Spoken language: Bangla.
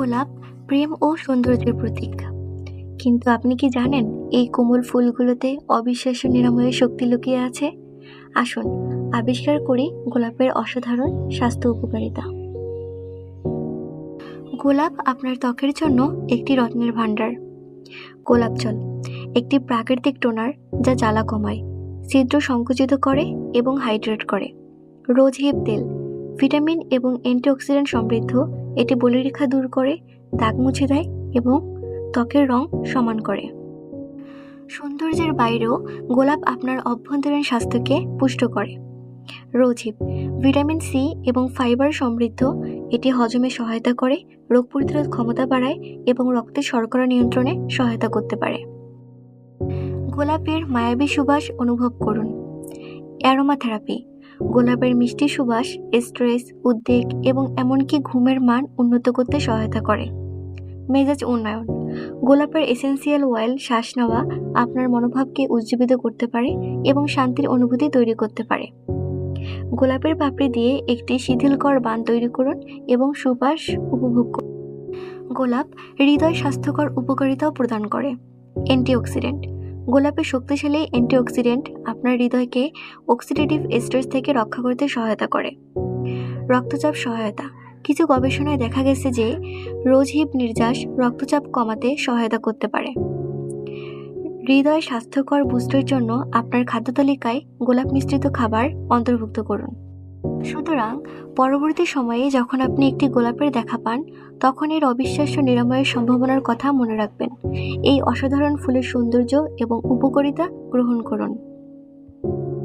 গোলাপ, প্রেম ও সৌন্দর্যের প্রতীক। কিন্তু আপনি কি জানেন এই কোমল ফুলগুলোতে অবিশ্বাস্য নিরাময়ের শক্তি লুকিয়ে আছে? আসুন, আবিষ্কার করি গোলাপের অসাধারণ স্বাস্থ্য উপকারিতা। গোলাপ আপনার ত্বকের জন্য একটি রত্নের ভাণ্ডার। গোলাপ জল, একটি প্রাকৃতিক টোনার যা জ্বালা কমায়, ছিদ্র সংকুচিত করে এবং হাইড্রেট করে। রোজ হিপ তেল ভিটামিন এবং অ্যান্টিঅক্সিডেন্ট সমৃদ্ধ, এটি বলিরেখা দূর করে, দাগ মুছে দেয় এবং ত্বকের রং সমান করে। সৌন্দর্যের বাইরেও গোলাপ আপনার অভ্যন্তরীণ স্বাস্থ্যকে পুষ্ট করে। রোজিপ ভিটামিন সি এবং ফাইবার সমৃদ্ধ, এটি হজমে সহায়তা করে, রোগ প্রতিরোধ ক্ষমতা বাড়ায় এবং রক্তের শর্করা নিয়ন্ত্রণে সহায়তা করতে পারে। গোলাপের মায়াবী সুবাস অনুভব করুন। অ্যারোমা থেরাপি গোলাপের মিষ্টি সুবাস স্ট্রেস উদ্বেগ এবং এমনকি ঘুমের মান উন্নত করতে সহায়তা করে। মেজাজ উন্নয়ন। গোলাপের এসেন্সিয়াল অয়েল শ্বাস নেওয়া আপনার মনোভাবকে উজ্জীবিত করতে পারে এবং শান্তির অনুভূতি তৈরি করতে পারে। গোলাপের পাপড়ি দিয়ে একটি শিথিলকর বান তৈরি করুন এবং সুবাস উপভোগ করুন। গোলাপ হৃদয় স্বাস্থ্যকর উপকারিতাও প্রদান করে। অ্যান্টিঅক্সিডেন্ট গোলাপের শক্তিশালী অ্যান্টিঅক্সিডেন্ট আপনার হৃদয়কে অক্সিডেটিভ স্ট্রেস থেকে রক্ষা করতে সহায়তা করে। রক্তচাপ সহায়তা। কিছু গবেষণায় দেখা গেছে যে রোজ হিপ নির্যাস রক্তচাপ কমাতে সহায়তা করতে পারে। হৃদয় স্বাস্থ্যকর বুস্টের জন্য আপনার খাদ্য তালিকায় গোলাপ মিশ্রিত খাবার অন্তর্ভুক্ত করুন। সুতরাং পরবর্তী সময়ে যখন আপনি একটি গোলাপের দেখা পান, তখন এর অবিশ্বাস্য নিরাময়ের সম্ভাবনার কথা মনে রাখবেন। এই অসাধারণ ফুলের সৌন্দর্য এবং উপকারিতা গ্রহণ করুন।